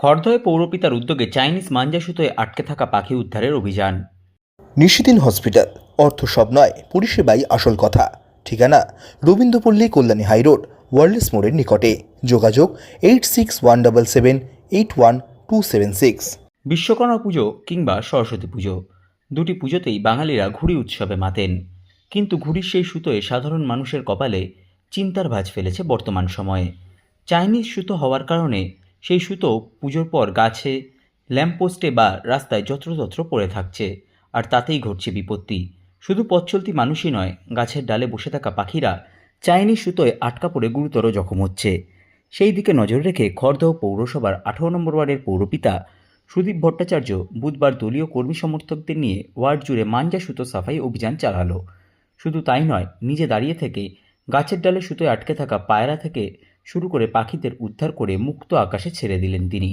খড়দহে পৌরপিতার উদ্যোগে চাইনিজ মাঞ্জা সুতোয় আটকে থাকা পাখি উদ্ধারের অভিযান। নিশিদিন হসপিটাল অর্থ সব নয় পরিষেবাই আসল কথা। ঠিকানা রবীন্দ্রপল্লী কল্যাণী হাইরোড ওয়ার্ল্ডস মোড়ের নিকটে। যোগাযোগ eight six one double seven eight one two seven six. Vishwakarma Puja কিংবা সরস্বতী পুজো। দুটি পুজোতেই বাঙালিরা ঘুড়ি উৎসবে মাতেন। কিন্তু ঘুড়ির সেই সুতোয় সাধারণ মানুষের কপালে চিন্তার ভাঁজ ফেলেছে বর্তমান সময়ে। চাইনিজ সুতো হওয়ার কারণে সেই সুতো পুজোর পর গাছে, ল্যাম্পপোস্টে বা রাস্তায় যত্রতত্র পড়ে থাকছে, আর তাতেই ঘটছে বিপত্তি। শুধু পথ চলতি মানুষই নয়, গাছের ডালে বসে থাকা পাখিরা চাইনিজ সুতোয় আটকা পড়ে গুরুতর জখম হচ্ছে। সেই দিকে নজর রেখে খড়দহ পৌরসভার আঠারো নম্বর ওয়ার্ডের পৌরপিতা সুদীপ ভট্টাচার্য বুধবার দলীয় কর্মী সমর্থকদের নিয়ে ওয়ার্ড জুড়ে মাঞ্জা সুতো সাফাই অভিযান চালালো। শুধু তাই নয়, নিজে দাঁড়িয়ে থেকে গাছের ডালে সুতোয় আটকে থাকা পায়রা থেকে শুরু করে পাখিদের উদ্ধার করে মুক্ত আকাশে ছেড়ে দিলেন তিনি।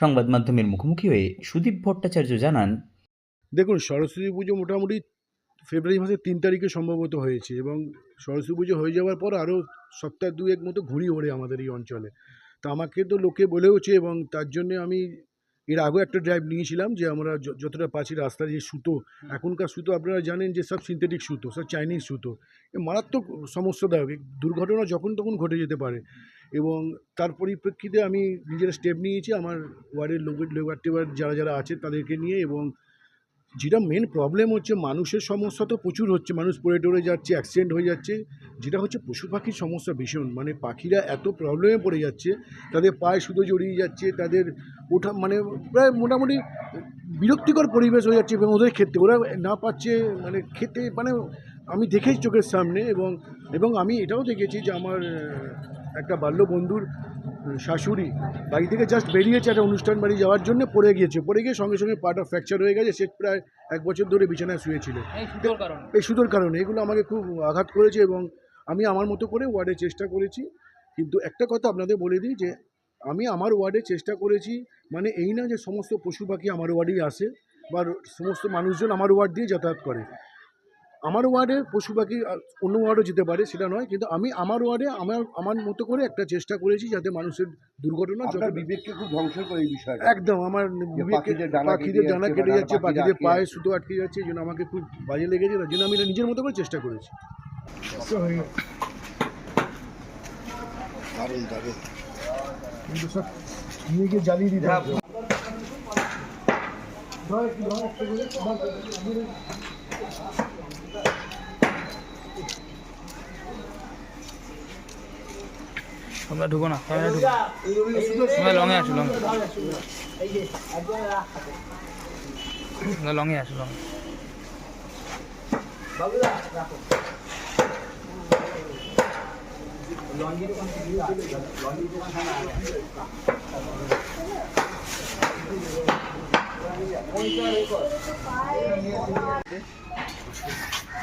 সংবাদ মাধ্যমের মুখোমুখি হয়ে সুদীপ ভট্টাচার্য জানান, দেখুন, সরস্বতী পুজো মোটামুটি ফেব্রুয়ারি মাসের তিন তারিখে সম্ভবত হয়েছে এবং সরস্বতী পুজো হয়ে যাওয়ার পর আরও সপ্তাহ দুয়েক মতো ঘুড়ি ওড়ে আমাদের এই অঞ্চলে। তো আমাকে তো লোকে বলেওছে এবং তার জন্য আমি এর আগেও একটা ড্রাইভ নিয়েছিলাম যে আমরা যতটা পাচ্ছি রাস্তার যে সুতো। এখনকার সুতো আপনারা জানেন যে সব সিনথেটিক সুতো সব চাইনিজ সুতো। এ মারাত্মক সমস্যাদায়ক। দুর্ঘটনা যখন তখন ঘটে যেতে পারে। এবং তার পরিপ্রেক্ষিতে আমি নিজের স্টেপ নিয়েছি। আমার ওয়ার্ডের লোক লেবার টেবার যারা যারা আছে তাদেরকে নিয়ে এবং যেটা মেন প্রবলেম হচ্ছে মানুষের সমস্যা তো প্রচুর হচ্ছে, মানুষ পড়ে টরে যাচ্ছে অ্যাক্সিডেন্ট হয়ে যাচ্ছে। যেটা হচ্ছে পশু পাখির সমস্যা ভীষণ মানে পাখিরা এত প্রবলেমে পড়ে যাচ্ছে, তাদের পায়ে সুতো জড়িয়ে যাচ্ছে, তাদের ওঠা মানে প্রায় মোটামুটি বিরক্তিকর পরিবেশ হয়ে যাচ্ছে এবং ওদের ক্ষেত্রে ওরা না পাচ্ছে মানে খেতে মানে আমি দেখেছি চোখের সামনে এবং এবং আমি এটাও দেখেছি যে আমার একটা বাল্য বন্ধুর শাশুড়ি বাড়ি থেকে জাস্ট বেরিয়েছে একটা অনুষ্ঠান বাড়ি যাওয়ার জন্য পড়ে গিয়েছে। পড়ে গিয়ে সঙ্গে সঙ্গে পাটা ফ্র্যাকচার হয়ে গেছে সে প্রায় এক বছর ধরে বিছানায় শুয়েছিল। এই সুতোর কারণে। এগুলো আমাকে খুব আঘাত করেছে এবং আমি আমার মতো করে ওয়ার্ডে চেষ্টা করেছি। কিন্তু একটা কথা আপনাদের বলে দিই যে আমি আমার ওয়ার্ডে চেষ্টা করেছি মানে এই না যে সমস্ত পশু পাখি আমার ওয়ার্ডেই আসে বা সমস্ত মানুষজন আমার ওয়ার্ড দিয়ে যাতায়াত করে। আমার ওয়ার্ডে পশু পাখি অন্য ওয়ার্ডও যেতে পারে সেটা নয় কিন্তু আমি আমার ওয়ার্ডে আমার আমার মতো করে একটা চেষ্টা করেছি যাতে মানুষের দুর্ঘটনা যত আপনার বিবেককে খুব ধ্বংস করে এই বিষয়টা। একদম আমার বিবেককে পাখিদের ডানা কেটে ডানা যাচ্ছে, কেটে যাচ্ছে পাখিরা পাখিদের পায়ে সুতো আটকে যাচ্ছে এই জন্য আমাকে খুব বাজে লেগেছে তার জন্য আমি এটা নিজের মতো করে চেষ্টা করেছি। দারুণ দারুণ। নিয়ে গিয়ে জ্বালিয়ে দিতে তোমরা ঢুকো না ক্যামেরা ঢুকো তোমরা লঙে আসো লঙে তোমরা লঙে আসো লঙে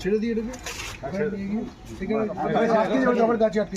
ছেড়ে দিয়ে দেবে ওখানে নিয়ে গিয়ে সেখানে আটকে যাবে আবার গাছে আটকে